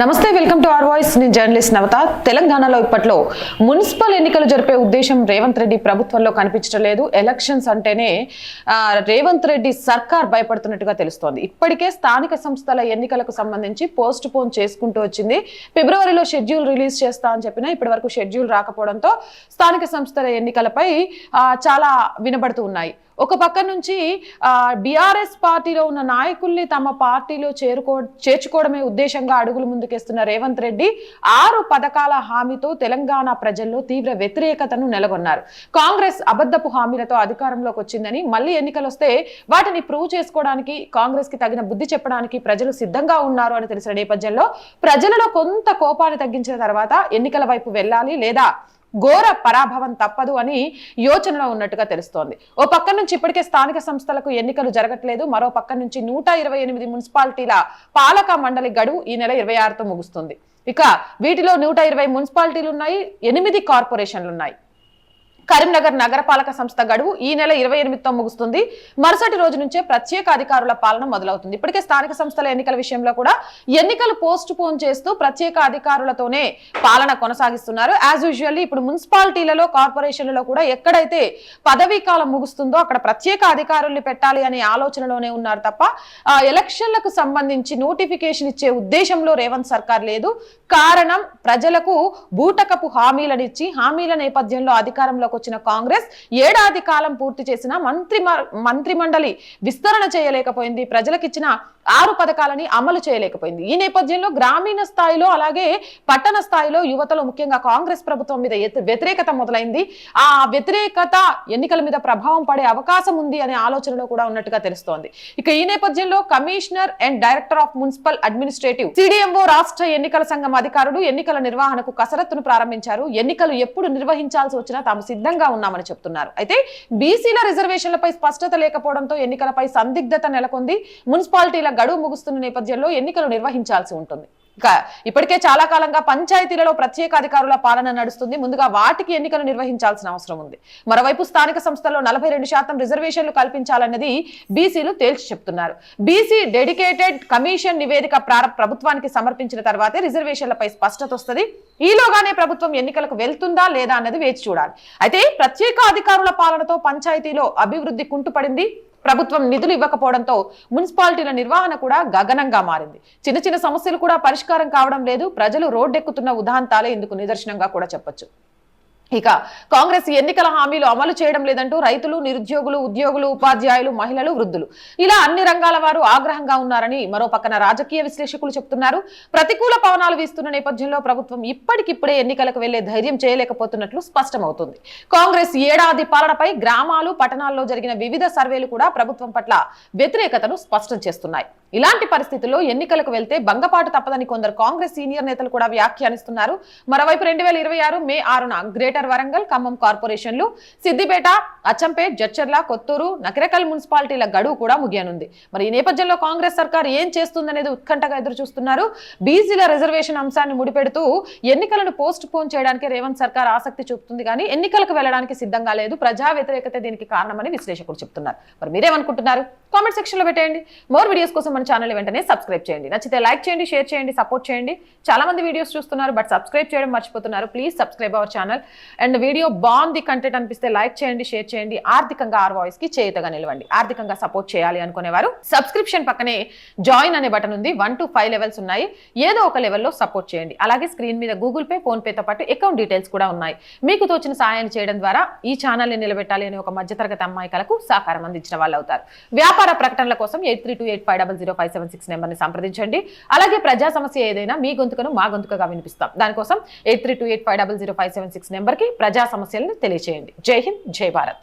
నమస్తే welcome to are voice. నేను journalist Navata. తెలంగాణలో ఇప్పట్లో మున్సిపల్ ఎన్నికలు జరిపే ఉద్దేశం రేవంత్ రెడ్డి ప్రభుత్వంలో కనిపించడం లేదు. ఎలక్షన్స్ అంటేనే రేవంత్ రెడ్డి సర్కార్ భయపడుతున్నట్టుగా తెలుస్తోంది. ఇప్పటికే స్థానిక సంస్థల ఎన్నికలకు సంబంధించి పోస్ట్ పోన్ చేసుకుంటూ వచ్చింది. ఫిబ్రవరిలో షెడ్యూల్ రిలీజ్ చేస్తా అని చెప్పినా ఇప్పటి వరకు షెడ్యూల్ రాకపోవడంతో స్థానిక సంస్థల ఎన్నికలపై చాలా వినబడుతూ ఉన్నాయి. ఒక పక్క నుంచి బీఆర్ఎస్ పార్టీలో ఉన్న నాయకుల్ని తమ పార్టీలో చేరుకో చేర్చుకోవడమే ఉద్దేశంగా అడుగులు ముందుకేస్తున్న రేవంత్ రెడ్డి ఆరు పథకాల హామీతో తెలంగాణ ప్రజల్లో తీవ్ర వ్యతిరేకతను నెలకొన్నారు. కాంగ్రెస్ అబద్ధపు హామీలతో అధికారంలోకి వచ్చిందని మళ్ళీ ఎన్నికలు వస్తే వాటిని ప్రూవ్ చేసుకోవడానికి కాంగ్రెస్కి తగిన బుద్ధి చెప్పడానికి ప్రజలు సిద్ధంగా ఉన్నారు అని తెలిసిన నేపథ్యంలో ప్రజలలో కొంత కోపాన్ని తగ్గించిన తర్వాత ఎన్నికల వైపు వెళ్ళాలి లేదా ఘోర పరాభవం తప్పదు అని యోచనలో ఉన్నట్టుగా తెలుస్తోంది. ఓ పక్క నుంచి ఇప్పటికే స్థానిక సంస్థలకు ఎన్నికలు జరగట్లేదు. మరో పక్క నుంచి నూట ఇరవై ఎనిమిది మున్సిపాలిటీల పాలక మండలి గడువు ఈ నెల ఇరవై ఆరుతో ముగుస్తుంది. ఇక వీటిలో నూట ఇరవై మున్సిపాలిటీలు ఉన్నాయి ఎనిమిది కార్పొరేషన్లు ఉన్నాయి. కరీంనగర్ నగరపాలక సంస్థ గడువు ఈ నెల ఇరవై ఎనిమిదితో ముగుస్తుంది. మరుసటి రోజు నుంచే ప్రత్యేక అధికారుల పాలన మొదలవుతుంది. ఇప్పటికే స్థానిక సంస్థల ఎన్నికల విషయంలో కూడా ఎన్నికలు పోస్ట్ పోన్ చేస్తూ ప్రత్యేక అధికారులతోనే పాలన కొనసాగిస్తున్నారు. యాజ్ యూజువల్లీ ఇప్పుడు మున్సిపాలిటీలలో కార్పొరేషన్లలో కూడా ఎక్కడైతే పదవీ కాలం ముగుస్తుందో అక్కడ ప్రత్యేక అధికారుల్ని పెట్టాలి అనే ఆలోచనలోనే ఉన్నారు తప్ప ఎలక్షన్లకు సంబంధించి నోటిఫికేషన్ ఇచ్చే ఉద్దేశంలో రేవంత్ సర్కార్ లేదు. కారణం ప్రజలకు బూటకపు హామీలనిచ్చి హామీల నేపథ్యంలో అధికారంలోకి వచ్చిన కాంగ్రెస్ ఏడాది కాలం పూర్తి చేసిన మంత్రి మంత్రిమండలి విస్తరణ చేయలేకపోయింది. ప్రజలకిచ్చిన ఆరు పథకాలని అమలు చేయలేకపోయింది. ఈ నేపథ్యంలో గ్రామీణ స్థాయిలో అలాగే పట్టణ స్థాయిలో యువతలో ముఖ్యంగా కాంగ్రెస్ ప్రభుత్వం మీద వ్యతిరేకత మొదలైంది. ఆ వ్యతిరేకత ఎన్నికల మీద ప్రభావం పడే అవకాశం ఉంది అనే ఆలోచనలో కూడా ఉన్నట్టుగా తెలుస్తోంది. ఇక ఈ నేపథ్యంలో commissioner and director of municipal administrative CDMO రాష్ట్ర ఎన్నికల సంఘం అధికారులు ఎన్నికల నిర్వహణకు కసరత్తును ప్రారంభించారు. ఎన్నికలు ఎప్పుడు నిర్వహించాల్సి వచ్చినా తాము సిద్ధంగా ఉన్నామని చెప్తున్నారు. అయితే బీసీల రిజర్వేషన్లపై స్పష్టత లేకపోవడంతో ఎన్నికలపై సందిగ్ధత నెలకొంది. మున్సిపాలిటీల గడువు ముగుస్తున్న నేపథ్యంలో ఎన్నికలు నిర్వహించాల్సి ఉంటుంది. ఇప్పటికే చాలా కాలంగా పంచాయతీలలో ప్రత్యేక అధికారుల పాలన నడుస్తుంది. ముందుగా వాటికి ఎన్నికలు నిర్వహించాల్సిన అవసరం ఉంది. మరోవైపు స్థానిక సంస్థల్లో నలభై రెండు శాతం రిజర్వేషన్లు కల్పించాలన్నది బీసీలు తేల్చి చెప్తున్నారు. బీసీ డెడికేటెడ్ కమిషన్ నివేదిక ప్రభుత్వానికి సమర్పించిన తర్వాతే రిజర్వేషన్లపై స్పష్టత వస్తుంది. ఈలోగానే ప్రభుత్వం ఎన్నికలకు వెళ్తుందా లేదా అన్నది వేచి చూడాలి. అయితే ప్రత్యేక అధికారుల పాలనతో పంచాయతీలో అభివృద్ధి కుంటుపడింది. ప్రభుత్వం నిధులు ఇవ్వకపోవడంతో మున్సిపాలిటీల నిర్వహణ కూడా గగనంగా మారింది. చిన్న చిన్న సమస్యలు కూడా పరిష్కారం కావడం లేదు. ప్రజలు రోడ్డెక్కుతున్న ఉదాంతాలే ఇందుకు నిదర్శనంగా కూడా చెప్పొచ్చు. ఇక కాంగ్రెస్ ఎన్నికల హామీలు అమలు చేయడం లేదంటూ రైతులు నిరుద్యోగులు ఉద్యోగులు ఉపాధ్యాయులు మహిళలు వృద్ధులు. ఇలా అన్ని రంగాల వారు ఆగ్రహంగా ఉన్నారని మరో పక్కన రాజకీయ విశ్లేషకులు చెప్తున్నారు. ప్రతికూల పవనాలు వీస్తున్న నేపథ్యంలో ప్రభుత్వం ఇప్పటికిప్పుడే ఎన్నికలకు వెళ్ళే ధైర్యం చేయలేకపోతున్నట్లు స్పష్టమవుతుంది. కాంగ్రెస్ ఏడాది పాలనపై గ్రామాలు పట్టణాల్లో జరిగిన వివిధ సర్వేలు కూడా ప్రభుత్వం పట్ల వ్యతిరేకతను స్పష్టం చేస్తున్నాయి. ఇలాంటి పరిస్థితుల్లో ఎన్నికలకు వెళ్తే బంగపాటు తప్పదని కొందరు కాంగ్రెస్ సీనియర్ నేతలు కూడా వ్యాఖ్యానిస్తున్నారు. మరోవైపు రెండు వేల ఇరవై ఆరు మే ఆరున గ్రేటర్ వరంగల్ ఖమ్మం కార్పొరేషన్లు సిద్దిపేట అచ్చంపేట్ జడ్చర్ల కొత్తూరు నకిరేకల్ మున్సిపాలిటీల గడువు కూడా ముగియనుంది. మరి ఈ నేపథ్యంలో కాంగ్రెస్ సర్కార్ ఏం చేస్తుందనేది ఉత్కంఠగా ఎదురు చూస్తున్నారు బీసీల రిజర్వేషన్ అంశాన్ని ముడిపెడుతూ ఎన్నికలను పోస్ట్ పోన్ చేయడానికి రేవంత్ సర్కార్ ఆసక్తి చూపుతుంది కానీ ఎన్నికలకు వెళ్ళడానికి సిద్ధంగా లేదు. ప్రజా వ్యతిరేకత దీనికి కారణమని విశ్లేషకులు చెప్తున్నారు. మరి మీరేమనుకుంటున్నారు? కామెంట్ సెక్షన్లో పెట్టేయండి. మోర్ వీడియోస్ కోసం మన ఛానల్ వెంటనే సబ్స్క్రైబ్ చేయండి. నచ్చితే లైక్ చేయండి షేర్ చేయండి సపోర్ట్ చేయండి. చాలా మంది వీడియోస్ చూస్తున్నారు బట్ సబ్స్క్రైబ్ చేయడం మర్చిపోతున్నారు. Please subscribe our channel and video బాగుంది కంటెంట్ అనిపిస్తే లైక్ చేయండి షేర్ చేయండి. ఆర్థికంగా ఆర్ వాయిస్కి చేతగా నిలవండి. ఆర్థికంగా సపోర్ట్ చేయాలి అనుకునేవారు. సబ్స్క్రిప్షన్ పక్కనే జాయిన్ అనే బటన్ ఉంది. వన్ టు ఫైవ్ లెవెల్స్ ఉన్నాయి. ఏదో ఒక లెవెల్లో సపోర్ట్ చేయండి. అలాగే స్క్రీన్ మీద గూగుల్ పే ఫోన్ పేతో పాటు అకౌంట్ డీటెయిల్స్ కూడా ఉన్నాయి. మీకు తోచిన సాయాన్ని చేయడం ద్వారా ఈ ఛానల్ని నిలబెట్టాలి అనే ఒక మధ్యతరగతి అమ్మాయికలకు సహకారం అందించిన వాళ్ళు అవుతారు. వ్యాపార ప్రకటనల కోసం eight three two eight five double zero five seven six నెంబర్ని సంప్రదించండి. అలాగే ప్రజా సమస్య ఏదైనా మీ గొంతుకను మా గొంతుకగా వినిపిస్తాం. దానికోసం eight three two eight five double zero five seven six నెంబర్కి ప్రజా సమస్యలను తెలియజేయండి జై హింద్ జై భారత్.